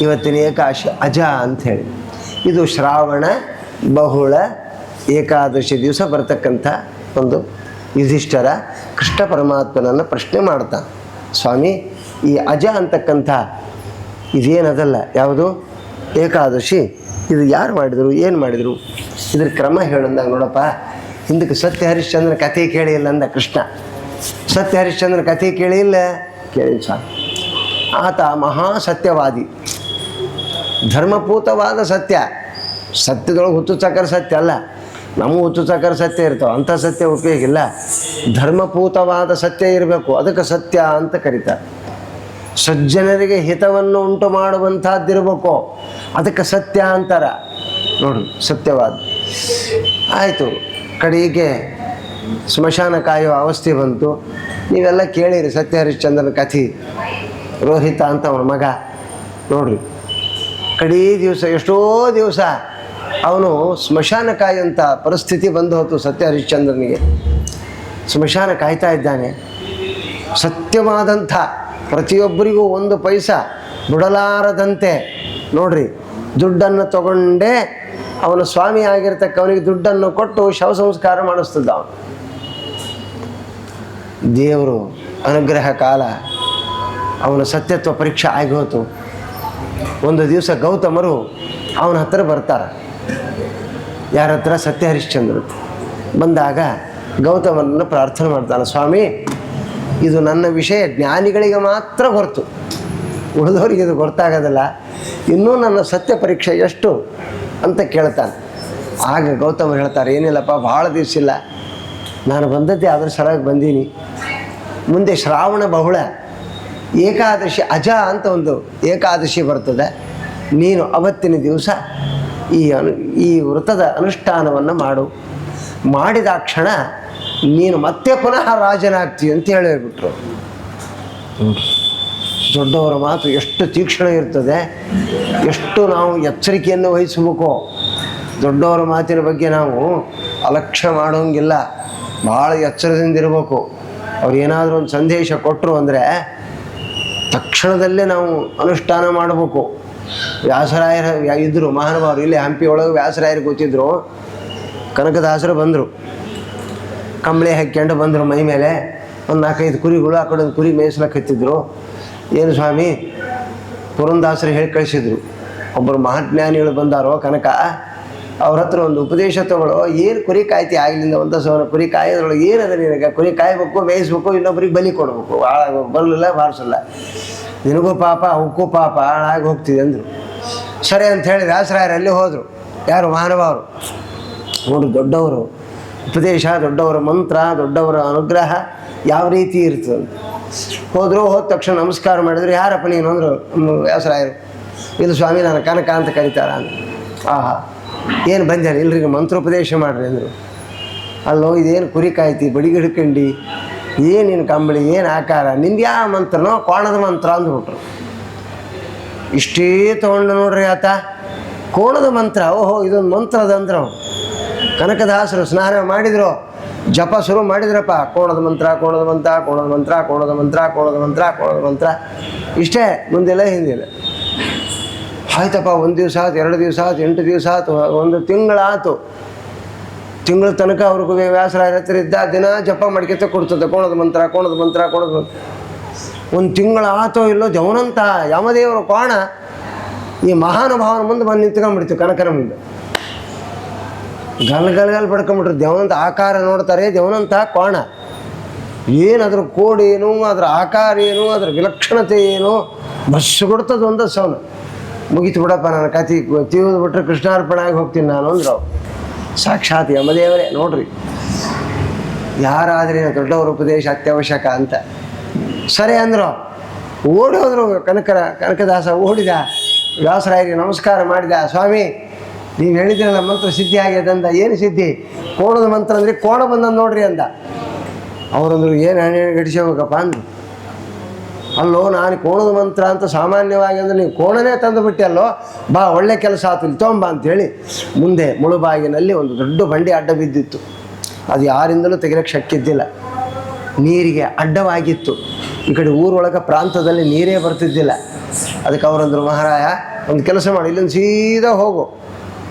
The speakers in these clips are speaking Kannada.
ಇವತ್ತಿನ ಏಕಾದಶಿ ಅಜ ಅಂತ ಹೇಳಿ. ಇದು ಶ್ರಾವಣ ಬಹುಳ ಏಕಾದಶಿ ದಿವಸ ಬರ್ತಕ್ಕಂಥ ಒಂದು ಯುಧಿಷ್ಠರ ಕೃಷ್ಣ ಪರಮಾತ್ಮನನ್ನು ಪ್ರಶ್ನೆ ಮಾಡ್ತಾ. ಸ್ವಾಮಿ, ಈ ಅಜ ಅಂತಕ್ಕಂಥ ಇದೇನದಲ್ಲ ಯಾವುದು? ಏಕಾದಶಿ. ಇದು ಯಾರು ಮಾಡಿದರು? ಏನು ಮಾಡಿದರು? ಇದ್ರ ಕ್ರಮ ಹೇಳಂದ ನೋಡಪ್ಪ, ಹಿಂದಕ್ಕೆ ಸತ್ಯ ಹರಿಶ್ಚಂದ್ರ ಕಥೆ ಕೇಳಿಲ್ಲ ಅಂದ ಕೃಷ್ಣ. ಸತ್ಯ ಹರಿಶ್ಚಂದ್ರ ಕಥೆ ಕೇಳಿಲ್ಲ ಕೇಳಿ ಸ್ವಾಮಿ. ಆತ ಮಹಾ ಸತ್ಯವಾದಿ ಧರ್ಮಪೂತವಾದ ಸತ್ಯ. ಸತ್ಯದೊಳಗೆ ಹುತ್ತು ಚಕ್ಕರ ಸತ್ಯ ಅಲ್ಲ. ನಮ್ಮ ಹುತ್ತು ಸತ್ಯ ಇರ್ತಾವೆ. ಅಂಥ ಸತ್ಯ ಉಪಯೋಗಿಲ್ಲ ಧರ್ಮಪೂತವಾದ ಸತ್ಯ ಇರಬೇಕು. ಅದಕ್ಕೆ ಸತ್ಯ ಅಂತ ಕರೀತಾರೆ. ಸಜ್ಜನರಿಗೆ ಹಿತವನ್ನು ಉಂಟು ಮಾಡುವಂಥದ್ದಿರಬೇಕು. ಅದಕ್ಕೆ ಸತ್ಯ ಅಂತಾರ. ನೋಡಿ, ಸತ್ಯವಾದ. ಆಯಿತು. ಕಡೆಗೆ ಸ್ಮಶಾನ ಕಾಯುವ ಅವಸ್ಥೆ ಬಂತು. ನೀವೆಲ್ಲ ಕೇಳಿರಿ ಸತ್ಯ ಹರಿಶ್ಚಂದ್ರನ ಕಥೆ. ರೋಹಿತ ಅಂತ ಅವನ ಮಗ. ನೋಡ್ರಿ. ಕಡೀ ದಿವಸ, ಎಷ್ಟೋ ದಿವಸ ಅವನು ಸ್ಮಶಾನ ಕಾಯುವಂಥ ಪರಿಸ್ಥಿತಿ ಬಂದು ಹೋತು ಸತ್ಯ ಹರಿಶ್ಚಂದ್ರನಿಗೆ ಸ್ಮಶಾನ ಕಾಯ್ತಾ ಇದ್ದಾನೆ. ಸತ್ಯವಾದಂಥ ಪ್ರತಿಯೊಬ್ಬರಿಗೂ ಒಂದು ಪೈಸ ಬಿಡಲಾರದಂತೆ. ನೋಡ್ರಿ, ದುಡ್ಡನ್ನು ತಗೊಂಡೇ ಅವನ ಸ್ವಾಮಿ ಆಗಿರ್ತಕ್ಕವನಿಗೆ ದುಡ್ಡನ್ನು ಕೊಟ್ಟು ಶವ ಸಂಸ್ಕಾರ ಮಾಡಿಸ್ತಿದ್ದ ಅವನು. ದೇವರು, ಅನುಗ್ರಹ ಕಾಲ ಅವನ ಸತ್ಯತ್ವ ಪರೀಕ್ಷೆ ಆಗಿ ಹೋತು. ಒಂದು ದಿವಸ ಗೌತಮರು ಅವನ ಹತ್ರ ಬರ್ತಾರೆ. ಯಾರ ಹತ್ರ? ಸತ್ಯ ಹರಿಶ್ಚಂದ್ರ ಬಂದಾಗ ಗೌತಮನನ್ನು ಪ್ರಾರ್ಥನೆ ಮಾಡ್ತಾನೆ, ಸ್ವಾಮಿ, ಇದು ನನ್ನ ವಿಷಯ, ಜ್ಞಾನಿಗಳಿಗೆ ಮಾತ್ರ ಹೊರತು ಉಳಿದವರಿಗೆ ಇದು ಗೊತ್ತಾಗೋದಿಲ್ಲ. ಇನ್ನೂ ನನ್ನ ಸತ್ಯ ಪರೀಕ್ಷೆ ಎಷ್ಟು? ಅಂತ ಕೇಳ್ತಾನೆ. ಆಗ ಗೌತಮ ಹೇಳ್ತಾರೆ, ಏನಿಲ್ಲಪ್ಪ, ಭಾಳ ದಿವಸ ಇಲ್ಲ. ನಾನು ಬಂದದ್ದೇ ಅದ್ರ ಸಲುವಾಗಿ ಬಂದೀನಿ. ಮುಂದೆ ಶ್ರಾವಣ ಬಹುಳ. ಏಕಾದಶಿ ಅಜ ಅಂತ ಒಂದು ಏಕಾದಶಿ ಬರ್ತದೆ. ನೀನು ಅವತ್ತಿನ ದಿವಸ ಈ ಅನು, ಈ ವ್ರತದ ಅನುಷ್ಠಾನವನ್ನು ಮಾಡು. ಮಾಡಿದ ಕ್ಷಣ ನೀನು ಮತ್ತೆ ಪುನಃ ರಾಜನಾಗ್ತೀಯ ಅಂತ ಹೇಳಿಬಿಟ್ರು. ದೊಡ್ಡವರ ಮಾತು ಎಷ್ಟು ತೀಕ್ಷ್ಣ ಇರ್ತದೆ, ಎಷ್ಟು ನಾವು ಎಚ್ಚರಿಕೆಯನ್ನು ವಹಿಸಬೇಕು. ದೊಡ್ಡವರ ಮಾತಿನ ಬಗ್ಗೆ ನಾವು ಅಲಕ್ಷ್ಯ ಮಾಡೋಂಗಿಲ್ಲ. ಭಾಳ ಎಚ್ಚರದಿಂದ ಇರಬೇಕು. ಅವ್ರು ಏನಾದರೂ ಒಂದು ಸಂದೇಶ ಕೊಟ್ಟರು ಅಂದರೆ ತಕ್ಷಣದಲ್ಲೇ ನಾವು ಅನುಷ್ಠಾನ ಮಾಡಬೇಕು. ವ್ಯಾಸರಾಯರ ಇದ್ದರು ಮಹಾನುಭಾವರು, ಇಲ್ಲಿ ಹಂಪಿ ಒಳಗೆ ವ್ಯಾಸರಾಯರು ಕೂತಿದ್ರು, ಕನಕದಾಸರು ಬಂದರು. ಕಂಬಳಿ ಹಾಕ್ಕೊಂಡು ಬಂದರು ಮೈ ಮೇಲೆ, ಒಂದು ನಾಲ್ಕೈದು ಕುರಿಗಳು, ಆ ಕಡೆ ಒಂದು ಕುರಿ ಮೇಯಿಸ್ಲಕ್ಕೆ ಹತ್ತಿದ್ರು. ಏನು ಸ್ವಾಮಿ? ಪುರಂದಾಸರು ಹೇಳಿ ಕಳಿಸಿದ್ರು. ಒಬ್ಬರು ಮಹಾಜ್ಞಾನಿಗಳು ಬಂದಾರೋ ಕನಕ ಅವ್ರ ಹತ್ರ ಒಂದು ಉಪದೇಶ ತಗೊಳ್ಳೋ ಏನು ಕುರಿ ಕಾಯ್ತಿ ಆಗಲಿಲ್ಲ ಒಂದು ಸಾವಿರ ಕುರಿ ಕಾಯೋದ್ರೊಳಗೆ ಏನದ ನಿನಗೆ? ಕುರಿ ಕಾಯ್ಬೇಕು ಮೇಯಿಸ್ಬೇಕು ಇನ್ನೊಬ್ರಿಗೆ ಬಲಿ ಕೊಡಬೇಕು. ಹಾಳಾಗ ಬರಲಿಲ್ಲ, ಬಾರಿಸಲ್ಲ. ನಿನಗೂ ಪಾಪ, ಅವಕ್ಕೂ ಪಾಪ, ಹಾಳಾಗಿ ಹೋಗ್ತಿದೆ ಅಂದರು. ಸರಿ ಅಂತ ಹೇಳಿ ವ್ಯಾಸರಾಯರು ಅಲ್ಲಿ ಹೋದರು. ಯಾರು? ಮಾನವರು ನೋಡು, ದೊಡ್ಡವರು. ಉಪದೇಶ, ದೊಡ್ಡವರ ಮಂತ್ರ, ದೊಡ್ಡವರ ಅನುಗ್ರಹ ಯಾವ ರೀತಿ ಇರ್ತದೆ ಹೋದರು, ಹೋದ ತಕ್ಷಣ ನಮಸ್ಕಾರ ಮಾಡಿದ್ರು. ಯಾರಪ್ಪ ನೀನು? ಅಂದರು ವ್ಯಾಸರಾಯರು. ಇಲ್ಲಿ, ಸ್ವಾಮಿ ನಾನು ಕನಕ ಅಂತ ಕರೀತಾರ ಆಹಾ. ಏನು ಬಂದ್ಯಾರ ಇಲ್ರಿಗೆ ಮಂತ್ರೋಪದೇಶ ಮಾಡ್ರಿ ಅಂದರು. ಅಲ್ಲೋ, ಇದೇನು ಕುರಿ ಕಾಯ್ತಿ ಬಡಿಗೆ ಹಿಡ್ಕಂಡು ಏನೇನು ಕಂಬಳಿ, ಏನು ಆಕಾರ, ನಿಂದು ಯಾವ ಮಂತ್ರನೋ ಕೋಣದ ಮಂತ್ರ ಅಂದ್ಬಿಟ್ರು ಇಷ್ಟೇ ತೊಗೊಂಡು ನೋಡ್ರಿ ಆತ. ಕೋಣದ ಮಂತ್ರ, ಓಹೋ, ಇದೊಂದು ಮಂತ್ರದ ಅಂದ್ರೆ. ಕನಕದಾಸರು ಸ್ನಾನ ಮಾಡಿದ್ರು. ಜಪ ಶುರು ಮಾಡಿದ್ರಪ್ಪ. ಕೋಣದ ಮಂತ್ರ ಕೋಣದ ಮಂತ್ರ ಕೋಣದ ಮಂತ್ರ ಕೋಣದ ಮಂತ್ರ ಕೋಣದ ಮಂತ್ರ ಕೋಣದ ಮಂತ್ರ. ಇಷ್ಟೇ, ಮುಂದೆಲ್ಲ ಹಿಂದಿಲ್ಲ. ಆಯ್ತಪ್ಪ, ಒಂದು ದಿವಸ ಆಯ್ತು ಎರಡು ದಿವಸ ಆಯ್ತು ಎಂಟು ದಿವಸ ಆಯ್ತು ಒಂದು ತಿಂಗಳಾಯ್ತು ತಿಂಗಳ ತನಕ ಅವ್ರಿಗೂ ವ್ಯಾಸರಾಯರ ಇದ್ದ ದಿನ ಜಪ ಮಾಡ್ಕೊತ ಕೊಡ್ತದೆ. ಕೋಣದ ಮಂತ್ರ ಕೋಣದ ಮಂತ್ರ, ಕೋಣದ ಒಂದು ತಿಂಗಳ ಆತೋ ಇಲ್ಲೋ ಜವನಂತ ಯಮದೇವರ ಕೋಣ, ಈ ಮಹಾನುಭಾವನ ಮುಂದೆ ಬಂದು ನಿಂತ್ಕೊಂಡ್ಬಿಡ್ತೀವಿ ಕನಕನ ಮುಂದೆ. ಗಲ್ ಗಲ್ ಗಲ್ ದೇವನಂತ ಆಕಾರ ನೋಡ್ತಾರೆ ದೇವನಂತ ಕೋಣ. ಏನಾದ್ರ ಕೋಡ್ ಏನು, ಅದ್ರ ಆಕಾರ ಏನು, ಅದ್ರ ವಿಲಕ್ಷಣತೆ ಏನು, ಬಸ್ ಕೊಡ್ತದ ಸೌನ. ಮುಗೀತು ಬಿಡಪ್ಪ ನನ್ನ ಕತಿ ತೀವ್ದು ಬಿಟ್ಟರೆ ಕೃಷ್ಣಾರ್ಪಣೆ ಆಗಿ ಹೋಗ್ತೀನಿ ನಾನು ಅಂದ್ರು. ಸಾಕ್ಷಾತ್ ಯಮದೇವರೇ, ನೋಡ್ರಿ. ಯಾರಾದ್ರೆ ದೊಡ್ಡವರ ಉಪದೇಶ ಅತ್ಯವಶ್ಯಕ ಅಂತ. ಸರಿ ಅಂದರು ಓಡಿ ಹೋದ್ರು ಕನಕರ, ಕನಕದಾಸ ಓಡಿದ. ವ್ಯಾಸರಾಯರಿಗೆ ನಮಸ್ಕಾರ ಮಾಡಿದ. ಸ್ವಾಮಿ, ನೀವು ಹೇಳಿದ್ರಲ್ಲ ಮಂತ್ರ ಸಿದ್ಧಿ ಆಗ್ಯದ ಏನು ಸಿದ್ಧಿ? ಕೋಣದ ಮಂತ್ರ ಅಂದರೆ ಕೋಣ ಬಂದ ನೋಡ್ರಿ ಅಂದ. ಅವರಂದ್ರು, ಏನು ಹಣೆ ಹೋಗಪ್ಪ ಅಂದ್ರು. ಅಲ್ಲೋ, ನಾನು ಕೋಣದ ಮಂತ್ರ ಅಂತ ಸಾಮಾನ್ಯವಾಗಿ ಅಂದರೆ ನೀವು ಕೋಣನೇ ತಂದು ಬಿಟ್ಟಲ್ಲೋ ಬಾ, ಒಳ್ಳೆ ಕೆಲಸ ಆತು ತೊಂಬ ಅಂತೇಳಿ ಮುಂದೆ ಮುಳುಬಾಗಿನಲ್ಲಿ ಒಂದು ದೊಡ್ಡ ಬಂಡಿ ಅಡ್ಡ ಬಿದ್ದಿತ್ತು. ಅದು ಯಾರಿಂದಲೂ ತೆಗಿಲಕ್ಕೆ ಶಕ್ಕಿದ್ದಿಲ್ಲ ನೀರಿಗೆ ಅಡ್ಡವಾಗಿತ್ತು. ಈ ಕಡೆ ಊರೊಳಗೆ ಪ್ರಾಂತದಲ್ಲಿ ನೀರೇ ಬರ್ತಿದ್ದಿಲ್ಲ. ಅದಕ್ಕೆ ಅವರಂದ್ರು ಮಹಾರಾಯ, ಒಂದು ಕೆಲಸ ಮಾಡಿ, ಇಲ್ಲೊಂದು ಸೀದಾ ಹೋಗು.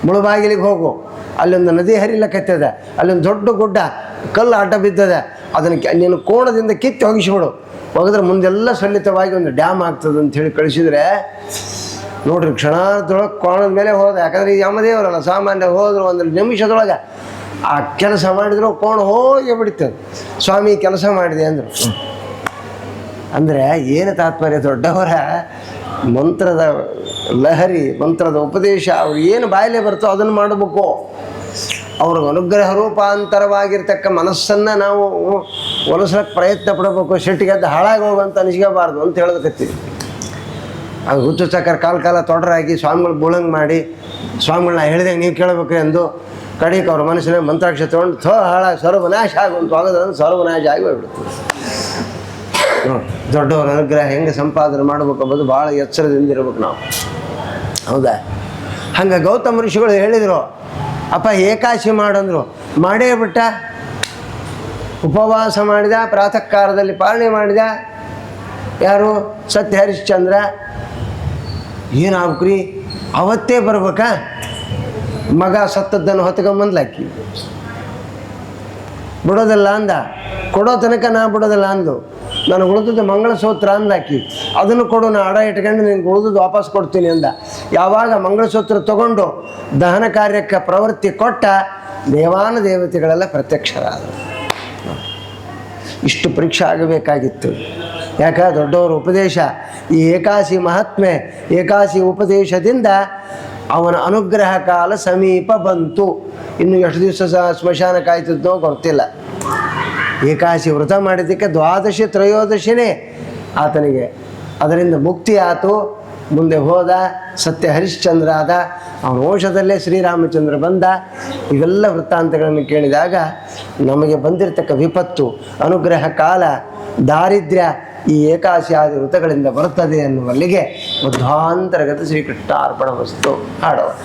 ಮುಳುಬಾಗಿಲಿಗೆ ಹೋಗು. ಅಲ್ಲೊಂದು ನದಿ ಹರಿಲಕ್ಕತ್ತದ ಅಲ್ಲೊಂದು ದೊಡ್ಡ ಗುಡ್ಡ, ಕಲ್ಲು ಅಡ್ಡ ಬಿದ್ದದೆ. ಅದನ್ನು ನೀನು ಕೋಣದಿಂದ ಕಿತ್ತು ಒಗಿಸ್ಬಿಡು. ಒಗೆದ್ರೆ ಮುಂದೆಲ್ಲ ಸಲ್ಲಿತವಾಗಿ ಒಂದು ಡ್ಯಾಮ್ ಆಗ್ತದೆ ಅಂತ ಹೇಳಿ ಕಳಿಸಿದ್ರೆ, ನೋಡ್ರಿ ಕ್ಷಣಾರ್ಧದೊಳಗೆ ಕೋಣದ ಮೇಲೆ ಹೋದ. ಯಾಕಂದ್ರೆ ಈ ಯಮದೇವರಲ್ಲ, ಸಾಮಾನ್ಯ ಹೋದ್ರು ಒಂದು ನಿಮಿಷದೊಳಗೆ ಆ ಕೆಲಸ ಮಾಡಿದ್ರು ಕೋಣ ಹೋಗಿ ಬಿಡ್ತದೆ. ಸ್ವಾಮಿ ಕೆಲಸ ಮಾಡಿದೆ ಅಂದರು. ಅಂದರೆ ಏನು ತಾತ್ಪರ್ಯ ದೊಡ್ಡವರ, ಮಂತ್ರದ ಲಹರಿ, ಮಂತ್ರದ ಉಪದೇಶ, ಅವ್ರು ಏನು ಬಾಯಿಲೆ ಬರ್ತೋ ಅದನ್ನು ಮಾಡಬೇಕು. ಅವ್ರ ಅನುಗ್ರಹ ರೂಪಾಂತರವಾಗಿರ್ತಕ್ಕ ಮನಸ್ಸನ್ನು ನಾವು ಒಲಿಸ್ಲಿಕ್ಕೆ ಪ್ರಯತ್ನ ಪಡಬೇಕು ಸಿಟ್ಟಿಗೆದ್ದು ಹಾಳಾಗಿ ಹೋಗುವಂತ ಅನಿಸ್ಕೋಬಾರ್ದು ಅಂತ ಹೇಳೋದಕ್ಕತ್ತೀವಿ ಆ ಹುಚ್ಚು ಚಕ್ಕರ್ ಕಾಲ ಕಾಲ ತೊಡರಾಗಿ ಸ್ವಾಮಿಗಳು ಬುಳಂಗ್ ಮಾಡಿ ಸ್ವಾಮಿಗಳನ್ನ ಹೇಳಿದಂಗೆ ನೀವು ಕೇಳಬೇಕು ಎಂದು ಕಡೆಗೆ ಅವ್ರ ಮನಸ್ಸಿನ ಮಂತ್ರಾಕ್ಷ ತೊಗೊಂಡು ಥೋ ಹಾಳ ಸರ್ವನಾಶ ಆಗುವಂತ ಆಗೋದಂದ್ರೆ ಸರ್ವನಾಶ ಆಗಿ ಹೋಗ್ಬಿಡ್ತದೆ ನೋಡಿ, ದೊಡ್ಡವರ ಅನುಗ್ರಹ ಹೆಂಗೆ ಸಂಪಾದನೆ ಮಾಡ್ಬೇಕು ಅನ್ನೋದು ಭಾಳ ಎಚ್ಚರದಿಂದ ಇರ್ಬೇಕು ನಾವು. ಹೌದಾ? ಹಂಗೆ ಗೌತಮ ಋಷಿಗಳು ಹೇಳಿದರು, ಅಪ್ಪ ಏಕಾಶಿ ಮಾಡಂದ್ರು ಮಾಡೇ ಬಿಟ್ಟ? ಉಪವಾಸ ಮಾಡಿದ ಪ್ರಾತಃ ಕಾಲದಲ್ಲಿ ಪಾಲನೆ ಮಾಡಿದ ಯಾರು? ಸತ್ಯ ಹರಿಶ್ಚಂದ್ರ. ಏನಾಗ್ಬೇಕ್ರಿ? ಅವತ್ತೇ ಬರ್ಬೇಕಾ? ಮಗ ಸತ್ತದ್ದನ್ನು ಹೊತ್ಕೊಂಬಂದ್ಲಾಕಿ ಬಿಡೋದಿಲ್ಲ ಅಂದ. ಕೊಡೋ ತನಕ ನಾ ಬಿಡೋದಿಲ್ಲ ಅಂದು ನಾನು ಉಳಿದದ್ದು ಮಂಗಳಸೂತ್ರ ಅಂದಾಕಿ ಅದನ್ನು ಕೊಡು, ನಾ ಅಡ ಇಟ್ಕೊಂಡು ನಿನ್ಗೆ ಉಳಿದದ್ದು ವಾಪಸ್ ಕೊಡ್ತೀನಿ ಅಂದ. ಯಾವಾಗ ಮಂಗಳಸೂತ್ರ ತಗೊಂಡು ದಹನ ಕಾರ್ಯಕ್ಕೆ ಪ್ರವೃತ್ತಿ ಕೊಟ್ಟ ದೇವಾನ ದೇವತೆಗಳೆಲ್ಲ ಪ್ರತ್ಯಕ್ಷರಾದರು. ಇಷ್ಟು ಪರೀಕ್ಷೆ ಆಗಬೇಕಾಗಿತ್ತು. ಯಾಕ ದೊಡ್ಡವರ ಉಪದೇಶ, ಈ ಏಕಾಸಿ ಮಹಾತ್ಮೆ, ಏಕಾಸಿ ಉಪದೇಶದಿಂದ ಅವನ ಅನುಗ್ರಹ ಕಾಲ ಸಮೀಪ ಬಂತು. ಇನ್ನು ಎಷ್ಟು ದಿವಸ ಸಹ ಸ್ಮಶಾನ ಕಾಯ್ತಿದ್ದೋ ಗೊತ್ತಿಲ್ಲ. ಏಕಾಸಿ ವ್ರತ ಮಾಡಿದ್ದಕ್ಕೆ ದ್ವಾದಶಿ ತ್ರಯೋದಶಿನೇ ಆತನಿಗೆ. ಅದರಿಂದ ಮುಕ್ತಿ ಆತು ಮುಂದೆ ಹೋದ, ಸತ್ಯ ಹರಿಶ್ಚಂದ್ರ ಆದ, ಅವನ ವಂಶದಲ್ಲೇ ಶ್ರೀರಾಮಚಂದ್ರ ಬಂದ, ಇವೆಲ್ಲ ವೃತ್ತಾಂತಗಳನ್ನು ಕೇಳಿದಾಗ ನಮಗೆ ಬಂದಿರತಕ್ಕ ವಿಪತ್ತು, ಅನುಗ್ರಹ ಕಾಲ, ದಾರಿದ್ರ್ಯ ಈ ಏಕಾಶಿಯಾದಿ ವೃತಗಳಿಂದ ಬರುತ್ತದೆ ಎನ್ನುವಲ್ಲಿಗೆ ಮಧ್ವಾಂತರ್ಗತ ಶ್ರೀಕೃಷ್ಣ ಅರ್ಪಣ ವಸ್ತು ಹಾಡವ